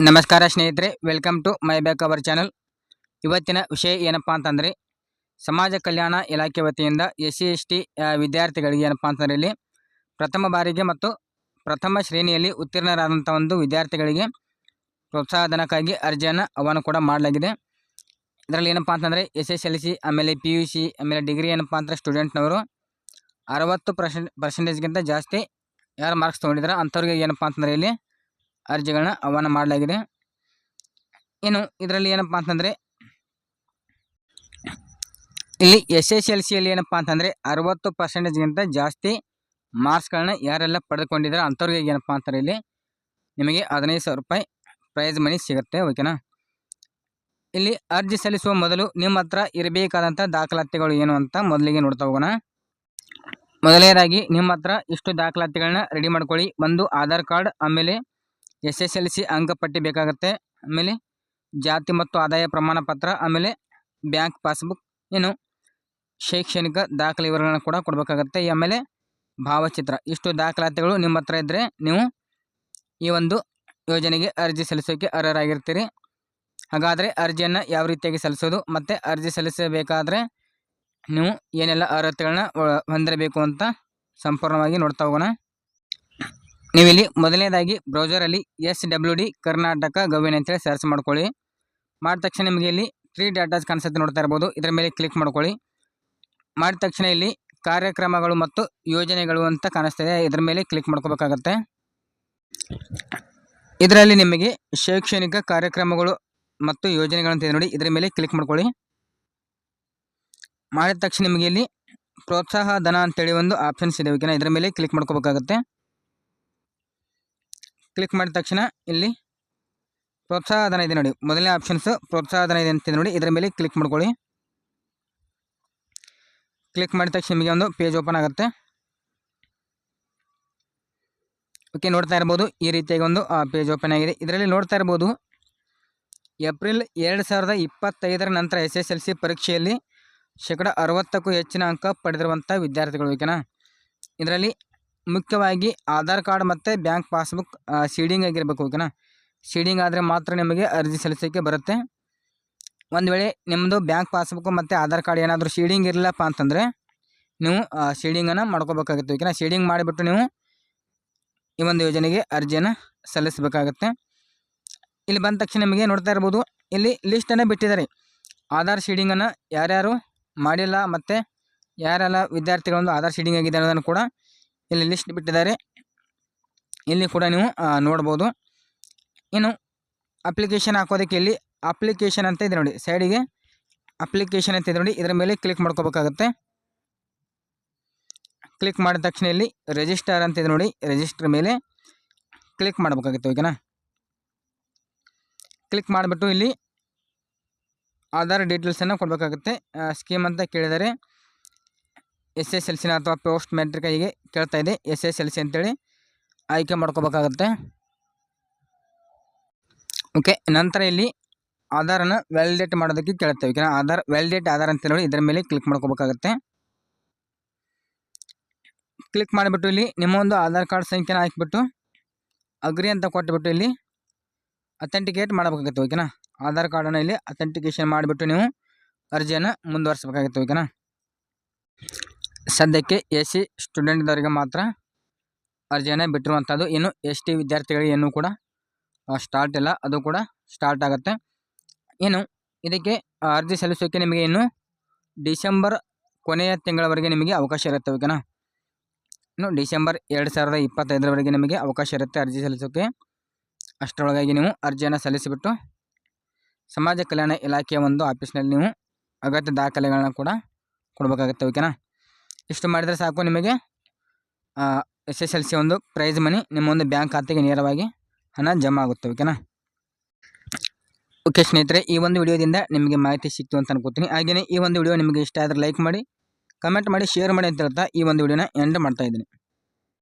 ನಮಸ್ಕಾರ ಸ್ನೇಹಿತರೆ welcome to my back our channel ಇವತ್ತಿನ ವಿಷಯ ಏನಪ್ಪ ಅಂತಂದರೆ, ಸಮಾಜ ಕಲ್ಯಾಣ ಇಲಾಖೆ ವತಿಯಿಂದ ಎಸ್ ಸಿ ಎಸ್ ಟಿ ವಿದ್ಯಾರ್ಥಿಗಳಿಗೆ ಏನಪ್ಪ ಅಂತಂದರೆ ಇಲ್ಲಿ ಪ್ರಥಮ ಬಾರಿಗೆ ಮತ್ತು ಪ್ರಥಮ ಶ್ರೇಣಿಯಲ್ಲಿ ಉತ್ತೀರ್ಣರಾದಂಥ ಒಂದು ವಿದ್ಯಾರ್ಥಿಗಳಿಗೆ ಪ್ರೋತ್ಸಾಹಧನಕ್ಕಾಗಿ ಅರ್ಜಿಯನ್ನು ಆಹ್ವಾನ ಕೂಡ ಮಾಡಲಾಗಿದೆ. ಇದರಲ್ಲಿ ಏನಪ್ಪ ಅಂತಂದರೆ, ಎಸ್ ಎಸ್ ಎಲ್ ಸಿ, ಆಮೇಲೆ ಪಿ ಯು ಸಿ, ಆಮೇಲೆ ಡಿಗ್ರಿ ಏನಪ್ಪ ಅಂತಂದರೆ ಸ್ಟೂಡೆಂಟ್ನವರು ಅರವತ್ತು ಪರ್ಸೆಂಟ್, ಪರ್ಸೆಂಟೇಜ್ಗಿಂತ ಜಾಸ್ತಿ ಯಾರು ಮಾರ್ಕ್ಸ್ ತೊಗೊಂಡಿದ್ದಾರೆ ಅಂಥವ್ರಿಗೆ ಏನಪ್ಪ ಅಂತಂದರೆ ಇಲ್ಲಿ ಅರ್ಜಿಗಳನ್ನ ಆಹ್ವಾನ ಮಾಡಲಾಗಿದೆ. ಇನ್ನು ಇದರಲ್ಲಿ ಏನಪ್ಪಾ ಅಂತಂದರೆ, ಇಲ್ಲಿ ಎಸ್ ಎಸ್ ಎಲ್ ಸಿಯಲ್ಲಿ ಏನಪ್ಪ ಅಂತಂದರೆ ಅರವತ್ತು ಪರ್ಸೆಂಟೇಜ್ಗಿಂತ ಜಾಸ್ತಿ ಮಾರ್ಕ್ಸ್ಗಳನ್ನ ಯಾರೆಲ್ಲ ಪಡೆದುಕೊಂಡಿದ್ದಾರೆ ಅಂಥವ್ರಿಗೆ ಏನಪ್ಪಾ ಅಂತಾರೆ ಇಲ್ಲಿ ನಿಮಗೆ ಹದಿನೈದು ಸಾವಿರ ರೂಪಾಯಿ ಪ್ರೈಸ್ ಮನಿ ಸಿಗುತ್ತೆ ಓಕೆನಾ ಇಲ್ಲಿ ಅರ್ಜಿ ಸಲ್ಲಿಸುವ ಮೊದಲು ನಿಮ್ಮ ಹತ್ರ ಇರಬೇಕಾದಂಥ ದಾಖಲಾತಿಗಳು ಏನು ಅಂತ ಮೊದಲಿಗೆ ನೋಡ್ತಾ ಹೋಗೋಣ. ಮೊದಲನೇದಾಗಿ, ನಿಮ್ಮ ಹತ್ರ ಇಷ್ಟು ದಾಖಲಾತಿಗಳನ್ನ ರೆಡಿ ಮಾಡ್ಕೊಳ್ಳಿ. ಒಂದು ಆಧಾರ್ ಕಾರ್ಡ್, ಆಮೇಲೆ ಎಸ್ ಎಸ್ ಎಲ್ ಸಿ ಅಂಕಪಟ್ಟಿ ಬೇಕಾಗುತ್ತೆ. ಆಮೇಲೆ ಜಾತಿ ಮತ್ತು ಆದಾಯ ಪ್ರಮಾಣ ಪತ್ರ, ಆಮೇಲೆ ಬ್ಯಾಂಕ್ ಪಾಸ್ಬುಕ್ ಏನು ಶೈಕ್ಷಣಿಕ ದಾಖಲೆ ವಿವರಗಳನ್ನು ಕೂಡ ಕೊಡಬೇಕಾಗತ್ತೆ. ಆಮೇಲೆ ಭಾವಚಿತ್ರ. ಇಷ್ಟು ದಾಖಲಾತಿಗಳು ನಿಮ್ಮ ಹತ್ರ ಇದ್ದರೆ ನೀವು ಈ ಒಂದು ಯೋಜನೆಗೆ ಅರ್ಜಿ ಸಲ್ಲಿಸೋಕ್ಕೆ ಅರ್ಹರಾಗಿರ್ತೀರಿ. ಹಾಗಾದರೆ ಅರ್ಜಿಯನ್ನು ಯಾವ ರೀತಿಯಾಗಿ ಸಲ್ಲಿಸೋದು ಮತ್ತು ಅರ್ಜಿ ಸಲ್ಲಿಸಬೇಕಾದ್ರೆ ನೀವು ಏನೆಲ್ಲ ಅರ್ಹತೆಗಳನ್ನ ಹೊಂದಿರಬೇಕು ಅಂತ ಸಂಪೂರ್ಣವಾಗಿ ನೋಡ್ತಾ ಹೋಗೋಣ. ನೀವಿಲ್ಲಿ ಮೊದಲನೇದಾಗಿ ಬ್ರೌಸರಲ್ಲಿ S W D Karnataka gov in ಅಂತೇಳಿ ಸರ್ಚ್ ಮಾಡ್ಕೊಳ್ಳಿ. ಮಾಡಿದ ತಕ್ಷಣ ನಿಮಗೆ ಇಲ್ಲಿ ತ್ರೀ ಡಾಟಾಸ್ ಕಾಣಿಸುತ್ತೆ ನೋಡ್ತಾ ಇರ್ಬೋದು. ಇದರ ಮೇಲೆ ಕ್ಲಿಕ್ ಮಾಡ್ಕೊಳ್ಳಿ. ಮಾಡಿದ ತಕ್ಷಣ ಇಲ್ಲಿ ಕಾರ್ಯಕ್ರಮಗಳು ಮತ್ತು ಯೋಜನೆಗಳು ಅಂತ ಕಾಣಿಸ್ತಿದೆ. ಇದರ ಮೇಲೆ ಕ್ಲಿಕ್ ಮಾಡ್ಕೋಬೇಕಾಗತ್ತೆ. ಇದರಲ್ಲಿ ನಿಮಗೆ ಶೈಕ್ಷಣಿಕ ಕಾರ್ಯಕ್ರಮಗಳು ಮತ್ತು ಯೋಜನೆಗಳಂತ ನೋಡಿ. ಇದರ ಮೇಲೆ ಕ್ಲಿಕ್ ಮಾಡ್ಕೊಳ್ಳಿ. ಮಾಡಿದ ತಕ್ಷಣ ನಿಮಗೆ ಇಲ್ಲಿ ಪ್ರೋತ್ಸಾಹ ಧನ ಅಂತೇಳಿ ಒಂದು ಆಪ್ಷನ್ಸ್ ಇದೆ. ಓಕೆನಾ? ಇದರ ಮೇಲೆ ಕ್ಲಿಕ್ ಮಾಡ್ಕೋಬೇಕಾಗತ್ತೆ. ಕ್ಲಿಕ್ ಮಾಡಿದ ತಕ್ಷಣ ಇಲ್ಲಿ ಪ್ರೋತ್ಸಾಹಧನ ಇದೆ ನೋಡಿ. ಮೊದಲನೇ ಆಪ್ಷನ್ಸ್ ಪ್ರೋತ್ಸಾಹಧನ ಇದೆ ಅಂತ ನೋಡಿ. ಇದರ ಮೇಲೆ ಕ್ಲಿಕ್ ಮಾಡ್ಕೊಳ್ಳಿ. ಕ್ಲಿಕ್ ಮಾಡಿದ ತಕ್ಷಣ ನಿಮಗೆ ಒಂದು ಪೇಜ್ ಓಪನ್ ಆಗುತ್ತೆ. ಓಕೆ ನೋಡ್ತಾ ಇರ್ಬೋದು. ಈ ರೀತಿಯಾಗಿ ಒಂದು ಪೇಜ್ ಓಪನ್ ಆಗಿದೆ. ಇದರಲ್ಲಿ ನೋಡ್ತಾ ಇರ್ಬೋದು, ಏಪ್ರಿಲ್ ಎರಡು ಸಾವಿರದ ಇಪ್ಪತ್ತೈದರ ನಂತರ ಎಸ್ ಎಸ್ ಎಲ್ ಸಿ ಪರೀಕ್ಷೆಯಲ್ಲಿ ಶೇಕಡ ಅರವತ್ತಕ್ಕೂ ಹೆಚ್ಚಿನ ಅಂಕ ಪಡೆದಿರುವಂಥ ವಿದ್ಯಾರ್ಥಿಗಳು, ಓಕೆನಾ? ಇದರಲ್ಲಿ ಮುಖ್ಯವಾಗಿ ಆಧಾರ್ ಕಾರ್ಡ್ ಮತ್ತು ಬ್ಯಾಂಕ್ ಪಾಸ್ಬುಕ್ ಸೀಡಿಂಗ್ ಆಗಿರಬೇಕು, ಓಕೆನಾ? ಸೀಡಿಂಗ್ ಆದರೆ ಮಾತ್ರ ನಿಮಗೆ ಅರ್ಜಿ ಸಲ್ಲಿಸೋಕ್ಕೆ ಬರುತ್ತೆ. ಒಂದು ವೇಳೆ ನಿಮ್ಮದು ಬ್ಯಾಂಕ್ ಪಾಸ್ಬುಕ್ ಮತ್ತು ಆಧಾರ್ ಕಾರ್ಡ್ ಏನಾದರೂ ಶೀಡಿಂಗ್ ಇರಲಿಲ್ಲಪ್ಪ ಅಂತಂದರೆ ನೀವು ಶೀಡಿಂಗನ್ನು ಮಾಡ್ಕೋಬೇಕಾಗುತ್ತೆ, ಓಕೆನಾ? ಶೀಡಿಂಗ್ ಮಾಡಿಬಿಟ್ಟು ನೀವು ಈ ಒಂದು ಯೋಜನೆಗೆ ಅರ್ಜಿಯನ್ನು ಸಲ್ಲಿಸಬೇಕಾಗತ್ತೆ. ಇಲ್ಲಿ ಬಂದ ತಕ್ಷಣ ನಿಮಗೆ ನೋಡ್ತಾ ಇರ್ಬೋದು, ಇಲ್ಲಿ ಲಿಸ್ಟನ್ನು ಬಿಟ್ಟಿದ್ದಾರೆ. ಆಧಾರ್ ಶೀಡಿಂಗನ್ನು ಯಾರ್ಯಾರು ಮಾಡಿಲ್ಲ ಮತ್ತು ಯಾರೆಲ್ಲ ವಿದ್ಯಾರ್ಥಿಗಳೊಂದು ಆಧಾರ್ ಶೀಡಿಂಗ್ ಆಗಿದೆ ಅನ್ನೋದನ್ನು ಕೂಡ ಇಲ್ಲಿ ಲಿಸ್ಟ್ ಬಿಟ್ಟಿದ್ದಾರೆ. ಇಲ್ಲಿ ಕೂಡ ನೀವು ನೋಡ್ಬೋದು. ಇನ್ನು ಅಪ್ಲಿಕೇಶನ್ ಹಾಕೋದಕ್ಕೆ ಇಲ್ಲಿ ಅಪ್ಲಿಕೇಶನ್ ಅಂತ ಇದೆ ನೋಡಿ ಸೈಡಿಗೆ ಅಪ್ಲಿಕೇಶನ್ ಅಂತ ಇದೆ ನೋಡಿ, ಇದರ ಮೇಲೆ ಕ್ಲಿಕ್ ಮಾಡ್ಕೋಬೇಕಾಗತ್ತೆ. ಕ್ಲಿಕ್ ಮಾಡಿದ ತಕ್ಷಣ ಇಲ್ಲಿ ರಿಜಿಸ್ಟರ್ ಅಂತ ಇದೆ ನೋಡಿ ರಿಜಿಸ್ಟರ್ ಮೇಲೆ ಕ್ಲಿಕ್ ಮಾಡಬೇಕಾಗುತ್ತೆ ಓಕೆನಾ ಕ್ಲಿಕ್ ಮಾಡಿಬಿಟ್ಟು ಇಲ್ಲಿ ಆಧಾರ್ ಡೀಟೇಲ್ಸನ್ನು ಕೊಡಬೇಕಾಗುತ್ತೆ. ಸ್ಕೀಮ್ ಅಂತ ಕೇಳಿದರೆ ಎಸ್ ಎಸ್ ಎಲ್ ಸಿನ ಅಥವಾ ಪೋಸ್ಟ್ ಮೆಟ್ರಿಕ್ ಹೀಗೆ ಕೇಳ್ತಾ ಇದೆ. ಎಸ್ ಎಸ್ ಎಲ್ ಸಿ ಅಂತೇಳಿ ಆಯ್ಕೆ ಮಾಡ್ಕೋಬೇಕಾಗತ್ತೆ. ಓಕೆ, ನಂತರ ಇಲ್ಲಿ ಆಧಾರನ್ನು ವ್ಯಾಲಿಡೇಟ್ ಮಾಡೋದಕ್ಕೆ ಕೇಳುತ್ತೆ ಓಕೆನಾ? ಆಧಾರ್, ವ್ಯಾಲಿಡೇಟ್ ಆಧಾರ್ ಅಂತ ಹೇಳಿ ಇದರ ಮೇಲೆ ಕ್ಲಿಕ್ ಮಾಡ್ಕೋಬೇಕಾಗತ್ತೆ. ಕ್ಲಿಕ್ ಮಾಡಿಬಿಟ್ಟು ಇಲ್ಲಿ ನಿಮ್ಮ ಒಂದು ಆಧಾರ್ ಕಾರ್ಡ್ ಸಂಖ್ಯೆನ ಹಾಕಿಬಿಟ್ಟು ಅಗ್ರಿ ಅಂತ ಕೊಟ್ಟುಬಿಟ್ಟು ಇಲ್ಲಿ ಅಥೆಂಟಿಕೇಟ್ ಮಾಡಬೇಕಾಗುತ್ತೆ. ಓಕೆನಾ? ಆಧಾರ್ ಕಾರ್ಡನ್ನು ಇಲ್ಲಿ ಅಥೆಂಟಿಕೇಷನ್ ಮಾಡಿಬಿಟ್ಟು ನೀವು ಅರ್ಜಿಯನ್ನು ಮುಂದುವರಿಸಬೇಕಾಗುತ್ತೆ. ಓಕೆನಾ? ಸದ್ಯಕ್ಕೆ ಎ ಸಿ ಸ್ಟೂಡೆಂಟ್ದವರಿಗೆ ಮಾತ್ರ ಅರ್ಜಿಯನ್ನು ಬಿಟ್ಟಿರುವಂಥದ್ದು. ಇನ್ನು ಎಸ್ ಟಿ ವಿದ್ಯಾರ್ಥಿಗಳಿಗೆ ಇನ್ನೂ ಕೂಡ ಸ್ಟಾರ್ಟ್ ಇಲ್ಲ. ಅದು ಕೂಡ ಸ್ಟಾರ್ಟ್ ಆಗುತ್ತೆ. ಇನ್ನು ಇದಕ್ಕೆ ಅರ್ಜಿ ಸಲ್ಲಿಸೋಕ್ಕೆ ನಿಮಗೆ ಇನ್ನು ಡಿಸೆಂಬರ್ ಕೊನೆಯ ತಿಂಗಳವರೆಗೆ ನಿಮಗೆ ಅವಕಾಶ ಇರುತ್ತೆ, ಓಕೆನಾ? ಇನ್ನು ಡಿಸೆಂಬರ್ ಎರಡು ಸಾವಿರದ ಇಪ್ಪತ್ತೈದರವರೆಗೆ ನಿಮಗೆ ಅವಕಾಶ ಇರುತ್ತೆ ಅರ್ಜಿ ಸಲ್ಲಿಸೋಕ್ಕೆ ಅಷ್ಟರೊಳಗಾಗಿ ನೀವು ಅರ್ಜಿಯನ್ನು ಸಲ್ಲಿಸಿಬಿಟ್ಟು ಸಮಾಜ ಕಲ್ಯಾಣ ಇಲಾಖೆಯ ಒಂದು ಆಫೀಸ್ನಲ್ಲಿ ನೀವು ಅಗತ್ಯ ದಾಖಲೆಗಳನ್ನ ಕೂಡ ಕೊಡಬೇಕಾಗುತ್ತೆ, ಓಕೆನಾ? ಇಷ್ಟು ಮಾಡಿದರೆ ಸಾಕು ನಿಮಗೆ. ಎಸ್ ಎಸ್ ಎಲ್ ಸಿ ಒಂದು ಪ್ರೈಸ್ ಮನಿ ನಿಮ್ಮ ಒಂದು ಬ್ಯಾಂಕ್ ಖಾತೆಗೆ ನೇರವಾಗಿ ಹಣ ಜಮಾ ಆಗುತ್ತೆ ಓಕೆನಾ ಓಕೆ ಸ್ನೇಹಿತರೆ, ಈ ಒಂದು ವಿಡಿಯೋದಿಂದ ನಿಮಗೆ ಮಾಹಿತಿ ಸಿಕ್ತು ಅಂತ ಅನ್ಕೋತೀನಿ. ಹಾಗೆಯೇ ಈ ಒಂದು ವಿಡಿಯೋ ನಿಮಗೆ ಇಷ್ಟ ಆದರೆ ಲೈಕ್ ಮಾಡಿ ಕಮೆಂಟ್ ಮಾಡಿ ಶೇರ್ ಮಾಡಿ ಅಂತ ಹೇಳ್ತಾ ಈ ಒಂದು ವಿಡಿಯೋನ ಎಂಡ್ ಮಾಡ್ತಾ ಇದ್ದೀನಿ.